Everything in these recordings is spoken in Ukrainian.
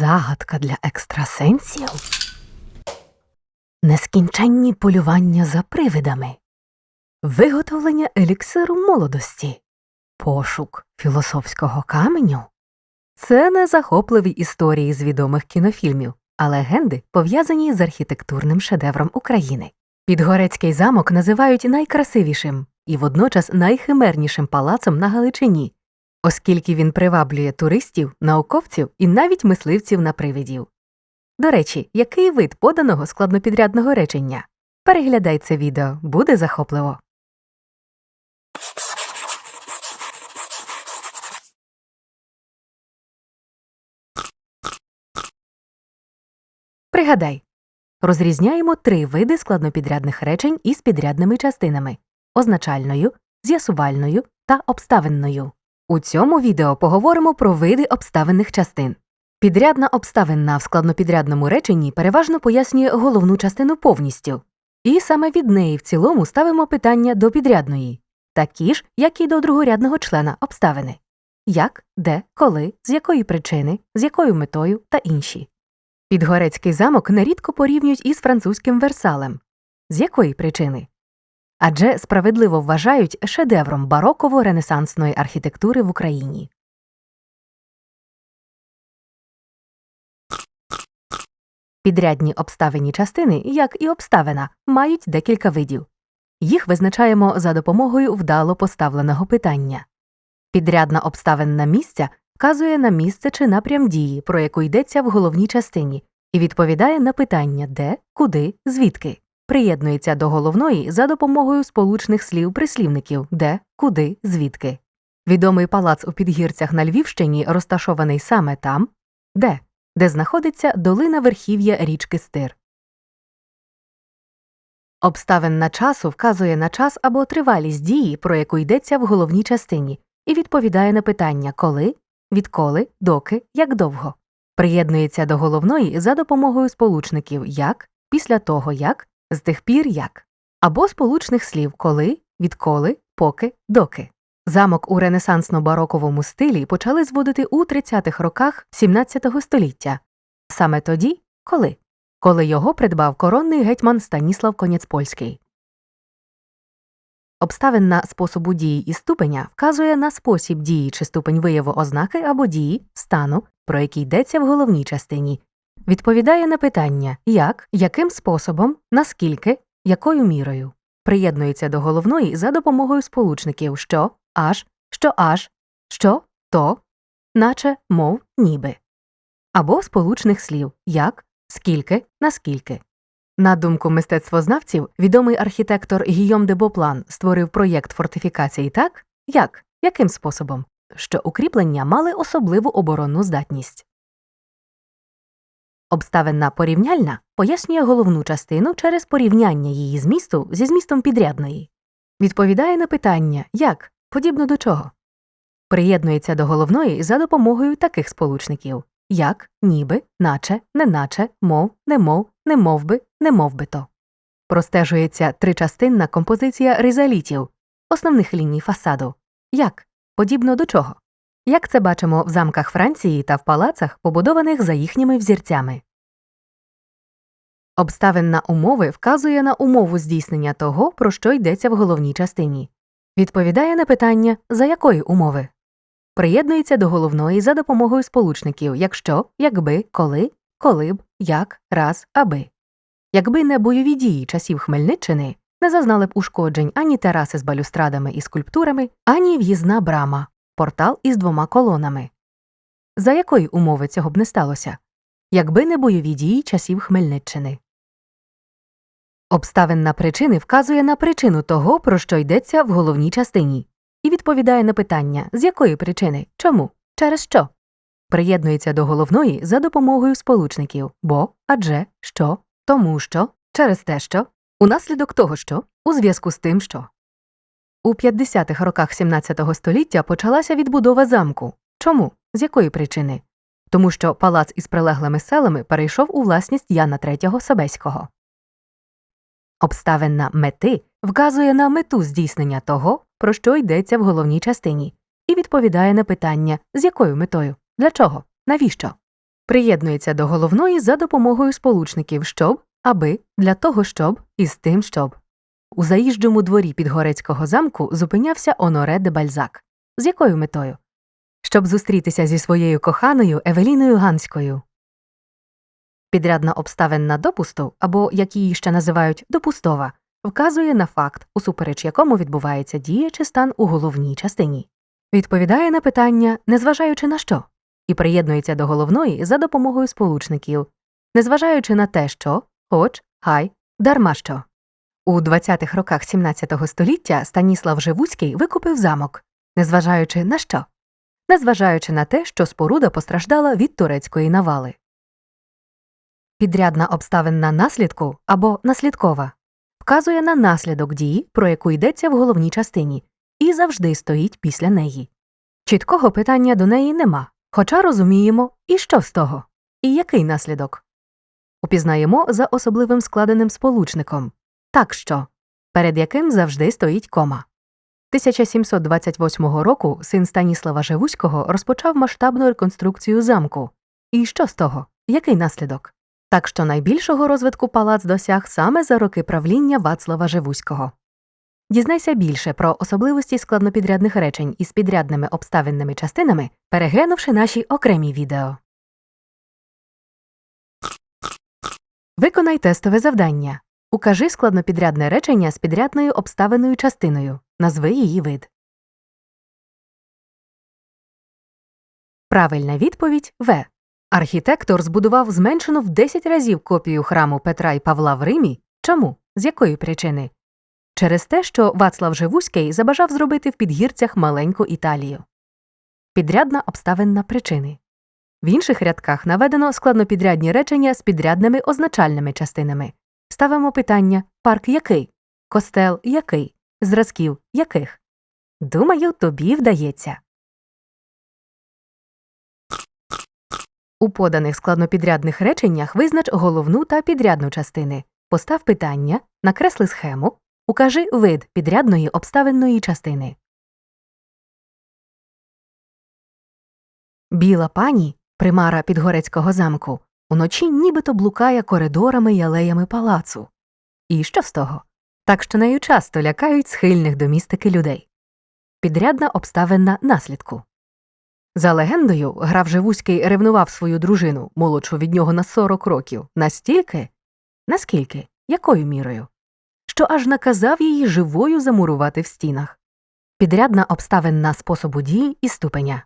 Загадка для екстрасенсів? Нескінченні полювання за привидами, виготовлення еліксиру молодості, пошук філософського каменю. Це не захопливі історії з відомих кінофільмів, а легенди, пов'язані з архітектурним шедевром України. Підгорецький замок називають найкрасивішим і водночас найхимернішим палацом на Галичині, оскільки він приваблює туристів, науковців і навіть мисливців на привидів. До речі, який вид поданого складнопідрядного речення? Переглядай це відео, буде захопливо. Пригадай, розрізняємо три види складнопідрядних речень із підрядними частинами означальною, з'ясувальною та обставинною. У цьому відео поговоримо про види обставинних частин. Підрядна обставинна в складнопідрядному реченні переважно пояснює головну частину повністю, і саме від неї в цілому ставимо питання до підрядної, такі ж, як і до другорядного члена обставини як, де, коли, з якої причини, з якою метою та інші. Підгорецький замок нерідко порівнюють із французьким Версалем. З якої причини? Адже справедливо вважають шедевром бароково-ренесансної архітектури в Україні. Підрядні обставинні частини, як і обставина, мають декілька видів. Їх визначаємо за допомогою вдало поставленого питання. Підрядна обставинна місця вказує на місце чи напрям дії, про яку йдеться в головній частині, і відповідає на питання де, куди, звідки. Приєднується до головної за допомогою сполучних слів прислівників де, куди, звідки. Відомий палац у підгірцях на Львівщині розташований саме там, де, де знаходиться долина верхів'я річки Стир. Обставинна часу вказує на час або тривалість дії, про яку йдеться в головній частині, і відповідає на питання коли, відколи, доки, як довго. Приєднується до головної за допомогою сполучників як, після того як, з тих пір як, або сполучних слів коли, відколи, поки, доки. Замок у ренесансно-бароковому стилі почали зводити у 30-х роках XVII століття, саме тоді, коли, коли його придбав коронний гетьман Станіслав Конєцпольський. Обставинна способу дії і ступеня вказує на спосіб дії чи ступень вияву ознаки або дії, стану, про який йдеться в головній частині, відповідає на питання як, яким способом, наскільки, якою мірою. Приєднується до головної за допомогою сполучників що, аж, що аж, що, то, наче, мов, ніби. Або сполучних слів як, скільки, наскільки. На думку мистецтвознавців, відомий архітектор Гійом де Боплан створив проєкт фортифікації так, як, яким способом, що укріплення мали особливу оборонну здатність. Обставинна порівняльна пояснює головну частину через порівняння її змісту зі змістом підрядної, відповідає на питання як, подібно до чого, приєднується до головної за допомогою таких сполучників як, ніби, наче, неначе, мов, немов, немовби, немовбито. Простежується тричастинна композиція ризалітів, основних ліній фасаду. Як? Подібно до чого? Як це бачимо в замках Франції та в палацах, побудованих за їхніми взірцями. Обставинна умови вказує на умову здійснення того, про що йдеться в головній частині. Відповідає на питання за якої умови. Приєднується до головної за допомогою сполучників якщо, якби, коли, коли б, як, раз, аби. Якби не бойові дії часів Хмельниччини, не зазнали б ушкоджень ані тераси з балюстрадами і скульптурами, ані в'їзна брама, портал із двома колонами. За якої умови цього б не сталося? Якби не бойові дії часів Хмельниччини. Обставинна причини вказує на причину того, про що йдеться в головній частині, і відповідає на питання з якої причини, чому, через що. Приєднується до головної за допомогою сполучників бо, адже, що, тому що, через те, що, унаслідок того, що, у зв'язку з тим, що. У 50-х роках 17 століття почалася відбудова замку. Чому? З якої причини? Тому що палац із прилеглими селами перейшов у власність Яна III Собеського. Обставина мети вказує на мету здійснення того, про що йдеться в головній частині, і відповідає на питання з якою метою, для чого, навіщо. приєднується до головної за допомогою сполучників щоб, аби, для того щоб і з тим щоб. У заїжджому дворі Підгорецького замку зупинявся Оноре де Бальзак. З якою метою? Щоб зустрітися зі своєю коханою Евеліною Ганською. Підрядна обставина допусту, або як її ще називають допустова, вказує на факт, усупереч якому відбувається дія чи стан у головній частині. Відповідає на питання, незважаючи на що, і приєднується до головної за допомогою сполучників, незважаючи на те, що, хоч, хай, дарма що. У 20-х роках 17 століття Станіслав Живуцький викупив замок, незважаючи на що? Незважаючи на те, що споруда постраждала від турецької навали. Підрядна обставина наслідку або наслідкова вказує на наслідок дії, про яку йдеться в головній частині, і завжди стоїть після неї. Чіткого питання до неї нема, хоча розуміємо, і що з того, і який наслідок. Упізнаємо за особливим складеним сполучником так що, перед яким завжди стоїть кома. 1728 року син Станіслава Живуського розпочав масштабну реконструкцію замку. І що з того? Який наслідок? Так що найбільшого розвитку палац досяг саме за роки правління Вацлава Живуського. Дізнайся більше про особливості складнопідрядних речень із підрядними обставинними частинами, переглянувши наші окремі відео. Виконай тестове завдання. Укажи складнопідрядне речення з підрядною обставиною частиною. Назви її вид. Правильна відповідь В. Архітектор збудував зменшену в 10 разів копію храму Петра і Павла в Римі. Чому? З якої причини? Через те, що Вацлав Живуський забажав зробити в підгірцях маленьку Італію. Підрядна обставинна причини. В інших рядках наведено складнопідрядні речення з підрядними означальними частинами. Ставимо питання парк який? Костел який? Зразків яких? Думаю, тобі вдається. У поданих складнопідрядних реченнях визнач головну та підрядну частини. Постав питання, накресли схему, укажи вид підрядної обставинної частини. Біла пані, примара Підгорецького замку, уночі нібито блукає коридорами й алеями палацу. І що з того? Так що нею часто лякають схильних до містики людей. Підрядна обставина наслідку. За легендою, граф Живуський ревнував свою дружину, молодшу від нього на 40 років, настільки, наскільки, якою мірою, що аж наказав її живою замурувати в стінах. Підрядна обставина способу дії і ступеня.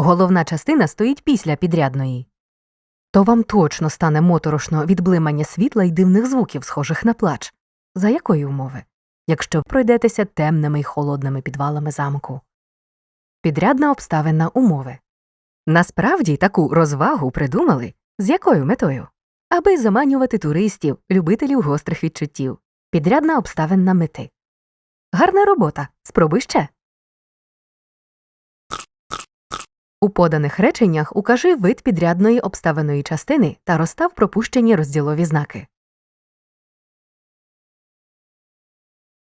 Головна частина стоїть після підрядної. То вам точно стане моторошно від блимання світла й дивних звуків, схожих на плач. За якої умови? Якщо пройдетеся темними й холодними підвалами замку. Підрядна обставина умови. Насправді таку розвагу придумали з якою метою? Аби заманювати туристів, любителів гострих відчуттів. Підрядна обставина мети. Гарна робота. Спробуй ще. У поданих реченнях укажи вид підрядної обставиної частини та розстав пропущені розділові знаки.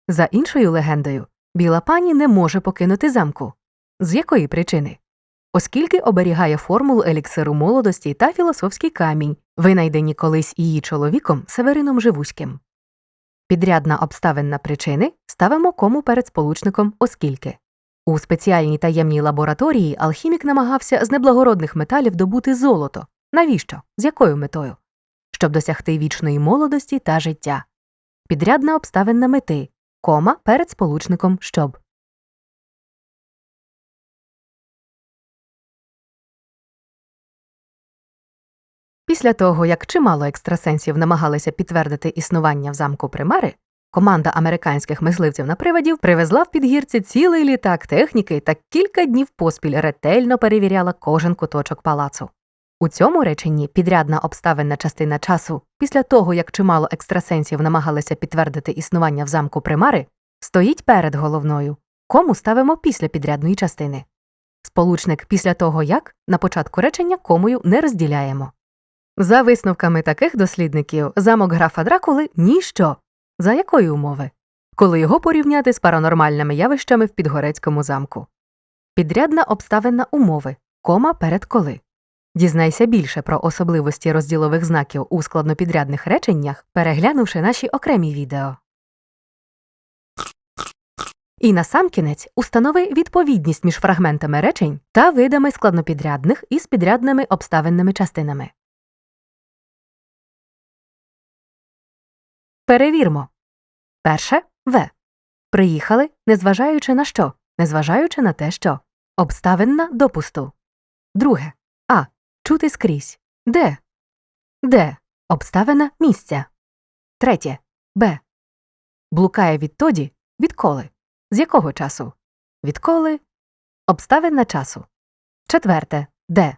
За іншою легендою, біла пані не може покинути замку. З якої причини? Оскільки оберігає формулу еліксиру молодості та філософський камінь, винайдені колись її чоловіком Северином Живуським. Підрядна обставинна причини ставимо кому перед сполучником оскільки. У спеціальній таємній лабораторії алхімік намагався з неблагородних металів добути золото. Навіщо? З якою метою? Щоб досягти вічної молодості та життя. Підрядна обставина мети кома перед сполучником щоб. Після того, як чимало екстрасенсів намагалися підтвердити існування в замку примари, команда американських мисливців на привидів привезла в підгірці цілий літак техніки та кілька днів поспіль ретельно перевіряла кожен куточок палацу. У цьому реченні підрядна обставинна частина часу, після того як чимало екстрасенсів намагалися підтвердити існування в замку примари, стоїть перед головною, кому ставимо після підрядної частини. Сполучник після того як на початку речення комою не розділяємо. За висновками таких дослідників, замок графа Дракули ніщо. За якої умови? коли його порівняти з паранормальними явищами в Підгорецькому замку. Підрядна обставина умови кома перед коли. Дізнайся більше про особливості розділових знаків у складнопідрядних реченнях, переглянувши наші окремі відео. І насамкінець установи відповідність між фрагментами речень та видами складнопідрядних із підрядними обставинними частинами. Перевірмо. Перше В. Приїхали, незважаючи на що, незважаючи на те, що. Обставинна допусту. Друге. А. Чути скрізь. Де? Де. Обставина місця. Третє. Б. Блукає відтоді. Відколи. З якого часу? Відколи? Обставина часу. Четверте. Де?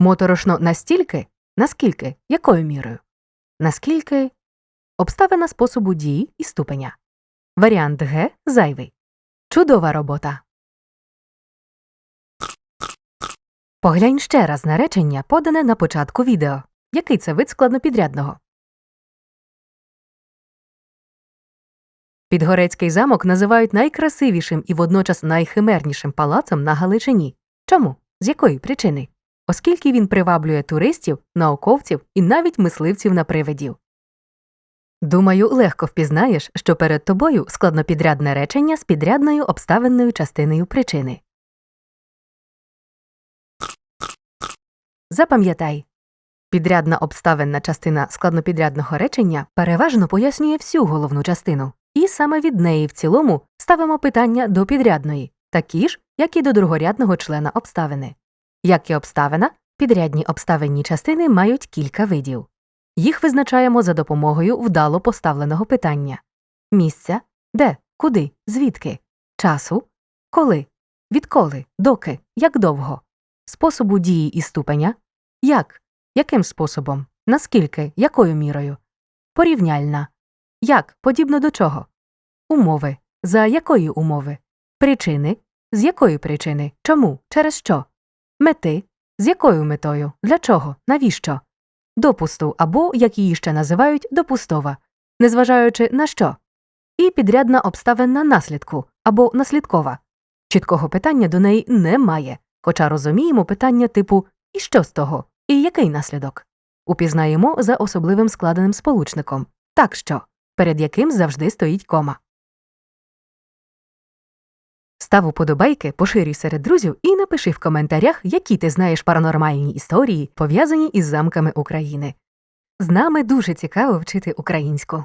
Моторошно настільки? Наскільки? Якою мірою? Наскільки? Обставина способу дії і ступеня. Варіант Г зайвий. Чудова робота. Поглянь ще раз на речення, подане на початку відео. Який це вид складнопідрядного? Підгорецький замок називають найкрасивішим і водночас найхимернішим палацом на Галичині. Чому? З якої причини? Оскільки він приваблює туристів, науковців і навіть мисливців на привидів. Думаю, легко впізнаєш, що перед тобою складнопідрядне речення з підрядною обставинною частиною причини. Запам'ятай. Підрядна обставинна частина складнопідрядного речення переважно пояснює всю головну частину, і саме від неї в цілому ставимо питання до підрядної, такі ж, як і до другорядного члена обставини. Як і обставина, підрядні обставинні частини мають кілька видів. Їх визначаємо за допомогою вдало поставленого питання. Місця, де, куди, звідки, часу, коли, відколи, доки, як довго, способу дії і ступеня, як, яким способом, наскільки, якою мірою, порівняльна, як, подібно до чого, умови, за якої умови, причини, з якої причини, чому, через що, мети, з якою метою, для чого, навіщо, допусту або, як її ще називають, допустова, незважаючи на що, і підрядна обставина наслідку або наслідкова. Чіткого питання до неї немає, хоча розуміємо питання типу і що з того, і який наслідок. Упізнаємо за особливим складеним сполучником так що, перед яким завжди стоїть кома. Став уподобайки, поширюй серед друзів і напиши в коментарях, які ти знаєш паранормальні історії, пов'язані із замками України. З нами дуже цікаво вчити українську.